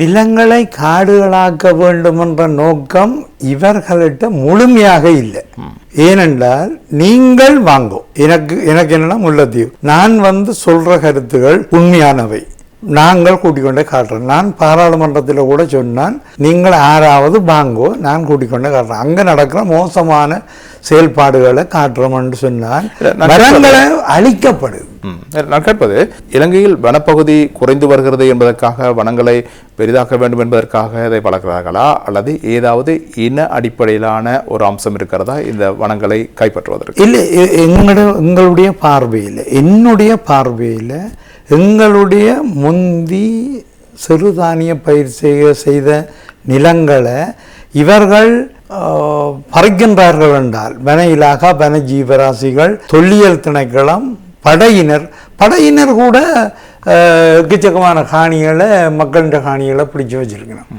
நிலங்களை காடுகளாக்க வேண்டும் என்ற நோக்கம் இவர்கள்ட்ட முழுமையாக இல்லை. ஏனென்றால் நீங்கள் வாங்கோ. எனக்கு எனக்கு என்னன்னா முல்லத்தீவு. நான் வந்து சொல்ற கருத்துகள் உண்மையானவை. நாங்கள் கூட்டிக்கொண்டே காட்டுறோம். நான் பாராளுமன்றத்தில் கூட சொன்னான் நீங்கள் ஆறாவது வாங்கோ நான் கூட்டிக்கொண்டே காட்டுறேன் அங்கே நடக்கிற மோசமான செயல்பாடுகளை காட்டுறோம்னு சொன்னால் மரங்களை அழிக்கப்படுது. நான் கேட்பது இலங்கையில் வனப்பகுதி குறைந்து வருகிறது என்பதற்காக வனங்களை பெரிதாக்க வேண்டும் என்பதற்காக இதை வளர்க்கிறார்களா? அல்லது ஏதாவது இன அடிப்படையிலான ஒரு அம்சம் இருக்கிறதா இந்த வனங்களை கைப்பற்றுவதற்கு? இல்லை எ- எங்களோட எங்களுடைய பார்வையில் என்னுடைய பார்வையில் எங்களுடைய முந்தி சிறுதானிய பயிர் செய்ய செய்த நிலங்களை இவர்கள் பறிக்கின்றார்கள் என்றால் வன இலாகா வன ஜீவராசிகள் தொல்லியல் திணைக்களம் படையினர். படையினர் கூட எக்கச்சக்கமான காணிகளை மக்களின் காணிகளை பிடிச்சு வச்சிருக்கணும்.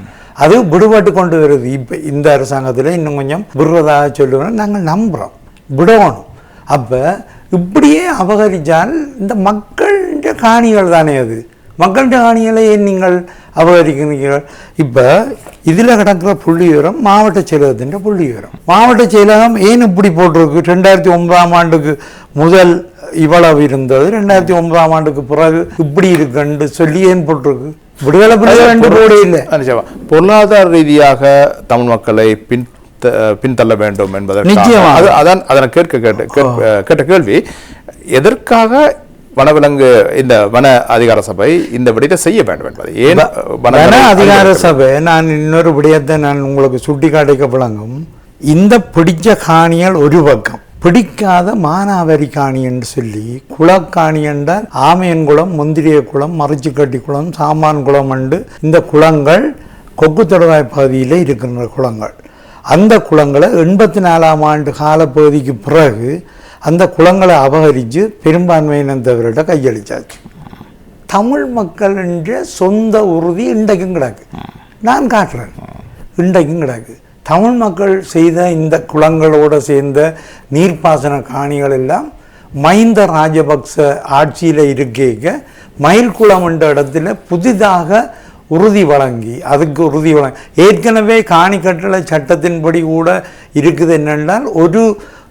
அது விடுபட்டு கொண்டு வருது. இப்போ இந்த அரசாங்கத்தில் இன்னும் கொஞ்சம் விடுறதாக சொல்லுவேன் நாங்கள் நம்புகிறோம் விடணும். அப்போ இப்படியே அபகரித்தால் இந்த மக்களின் காணிகள் தானே அது? மக்களின் காணிகளை ஏன் நீங்கள் அபகரிக்கிறீர்கள்? இப்போ இதில் கிடக்கிற புள்ளி விவரம் மாவட்ட செயலகத்தின் புள்ளி விவரம். மாவட்ட செயலகம் ஏன் இப்படி போட்டிருக்கு? ரெண்டாயிரத்தி ஒன்பதாம் ஆண்டுக்கு முதல் இவ்வளவு இருந்தது ரெண்டாயிரத்தி ஒன்பதாம் ஆண்டுக்கு பிறகு இப்படி இருக்குன்னு சொல்லி ஏன் போட்டிருக்கு? விடுதலை புலிகள் இல்லை. பொருளாதார ரீதியாக தமிழ் மக்களை பின் பின்தள்ள வேண்டும். அது அதான் அதனை கேட்க கேட்ட கேட்ட கேள்வி. எதற்காக வனவிலங்கு இந்த வன அதிகார சபை இந்த விடயத்தை செய்ய வேண்டும் என்பது? ஏன் வன அதிகார சபை நான் இன்னொரு விடயத்தை நான் உங்களுக்கு சுட்டி காட்டிக்க விளங்கும். இந்த பிடிச்ச காணிகள் ஒரு பக்கம். பிடிக்காத மானாவரி காணி என்று சொல்லி குளக்காணி என்றால் ஆமையன்குளம் முந்திரிய குளம் மறைச்சிக்கட்டி குளம் சாமான் குளம் என்று இந்த குளங்கள் கொக்கு தொடவாய் பகுதியில் இருக்கின்ற குளங்கள் அந்த குளங்களை எண்பத்தி நாலாம் ஆண்டு காலப்பகுதிக்கு பிறகு அந்த குளங்களை அபகரித்து பெரும்பான்மையினத்தவர்கிட்ட கையளித்தாச்சு தமிழ் மக்கள் என்ற சொந்த உறுதி இன்றைக்கும் கிடக்கு. நான் காட்டுறேன். இன்றைக்கும் கிடக்கு. தமிழ் மக்கள் செய்த இந்த குளங்களோடு சேர்ந்த நீர்ப்பாசன காணிகள் எல்லாம் மைந்த ராஜபக்ச ஆட்சியில் இருக்க மயில்குளம் என்ற இடத்துல புதிதாக உறுதி வழங்கி அதுக்கு உறுதி வழங்கி ஏற்கனவே காணி கட்டளை சட்டத்தின்படி கூட இருக்குது என்னென்றால் ஒரு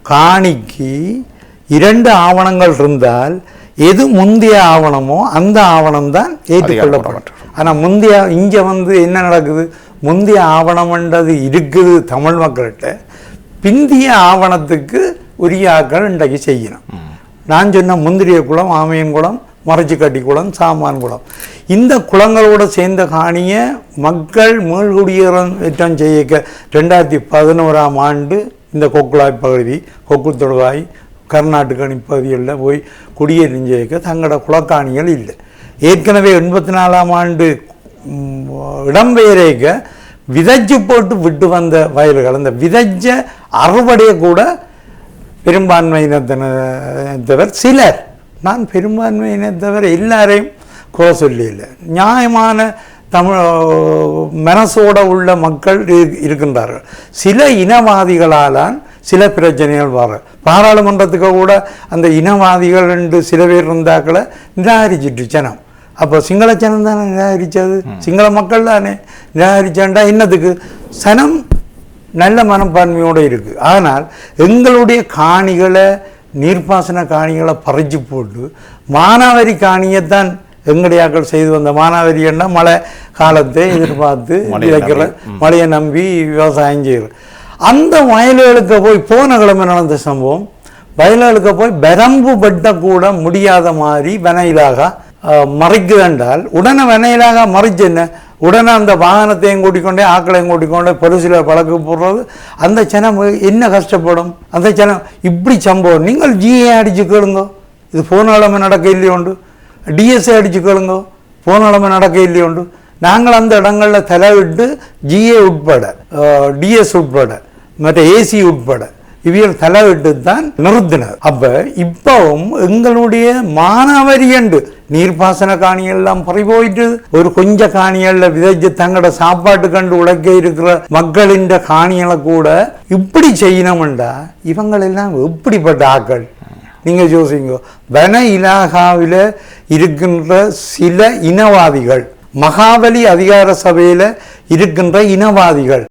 காணிக்கு இரண்டு ஆவணங்கள் இருந்தால் எது முந்தைய ஆவணமோ அந்த ஆவணம் தான் ஏற்றுக்கொள்ளப்படும் ஆனால் முந்தைய இங்கே வந்து என்ன நடக்குது? முந்தைய ஆவணம்ன்றது இருக்குது தமிழ் மக்கள்கிட்ட. பிந்திய ஆவணத்துக்கு உரிய ஆக்கள் இன்றைக்கு செய்யணும். நான் சொன்ன முந்திரிய குளம் ஆமையன் குளம் மறைச்சிக்கட்டி குளம் சாமான் குளம். இந்த குளங்களோட சேர்ந்த காணியை மக்கள் மீள்குடியேற்றம் செய்ய ரெண்டாயிரத்தி பதினோராம் ஆண்டு இந்த கொக்குழாய் பகுதி கொக்கு தொடுவாய் கர்நாடகணி பகுதிகளில் போய் குடியேற்றம் செய்ய தங்களோட குளக்காணிகள் இல்லை. ஏற்கனவே எண்பத்தி நாலாம் ஆண்டு இடம்பெயரேக்க விதைச்சு போட்டு விட்டு வந்த வயல்கள் அந்த விதைச்ச அறுவடையை கூட பெரும்பான்மையினத்தினத்தவர் சிலர் நான் பெரும்பான்மையினத்தவர் எல்லாரையும் குறை சொல்லியில்லை. நியாயமான தமிழ் மனசோட உள்ள மக்கள் இரு- இருக்கின்றார்கள். சில இனவாதிகளாலான் சில பிரச்சனைகள் வர பாராளுமன்றத்துக்கு கூட அந்த இனவாதிகள் என்று சில பேர் இருந்தாக்களை நிராகரிச்சிட்டு ஜனம் அப்போ சிங்கள ஜனம் தானே நிராகரித்தது சிங்கள மக்கள் தானே நிராகரிச்சாண்டா என்னத்துக்கு சனம் நல்ல மனப்பான்மையோடு இருக்கு. ஆனால் எங்களுடைய காணிகளை நீர்ப்பாசன காணிகளை பறிச்சு போட்டு மானாவரி காணியைத்தான் எங்கடையாக்கள் செய்து வந்த மானாவரி என்ன? மழை காலத்தை எதிர்பார்த்து மழையை விதைக்கிற மழையை நம்பி விவசாயம் செய்கிற அந்த வயல்களுக்கு போய் போன கிழமை நடந்த சம்பவம் வயல்களுக்கு போய் பெரம்பு பட்ட கூட முடியாத மாதிரி மறைக்குது என்றால் உடனே வினையிலாக மறைச்சு என்ன? உடனே அந்த வாகனத்தையும் கூட்டிக்கொண்டே ஆக்களையும் கூட்டிக்கொண்டே பெருசில பழக்கு போடுறது அந்த ஜனம் என்ன கஷ்டப்படும்? அந்த ஜனம் இப்படி சம்பவம். நீங்கள் ஜிஏ அடித்து கேளுங்கோ. இது போன கிழமை நடக்க இல்லையோண்டு டிஎஸ்ஏ அடித்து கேளுங்கோ. போன கிழமை நடக்க இல்லையோண்டு நாங்கள் அந்த இடங்களில் தலைவிட்டு ஜிஏ உட்பட டிஎஸ் உட்பட மற்ற ஏசி உட்பட இவர் தலையிட்டு தான் நிறுத்தினர். அப்ப இப்பவும் எங்களுடைய மானாவரி என்று நீர்ப்பாசன காணியெல்லாம் பறி போயிட்டு ஒரு கொஞ்ச காணிகள்ல விதைச்சு தங்களோட சாப்பாட்டு கண்டு உழைக்க இருக்கிற மக்களின் காணிகளை கூட இப்படி செய்யணும்டா இவங்களெல்லாம் எப்படிப்பட்ட ஆக்கள்? நீங்க யோசிங்க. வன இலாகாவில் இருக்கின்ற சில இனவாதிகள் மகாபலி அதிகார சபையில இருக்கின்ற இனவாதிகள்.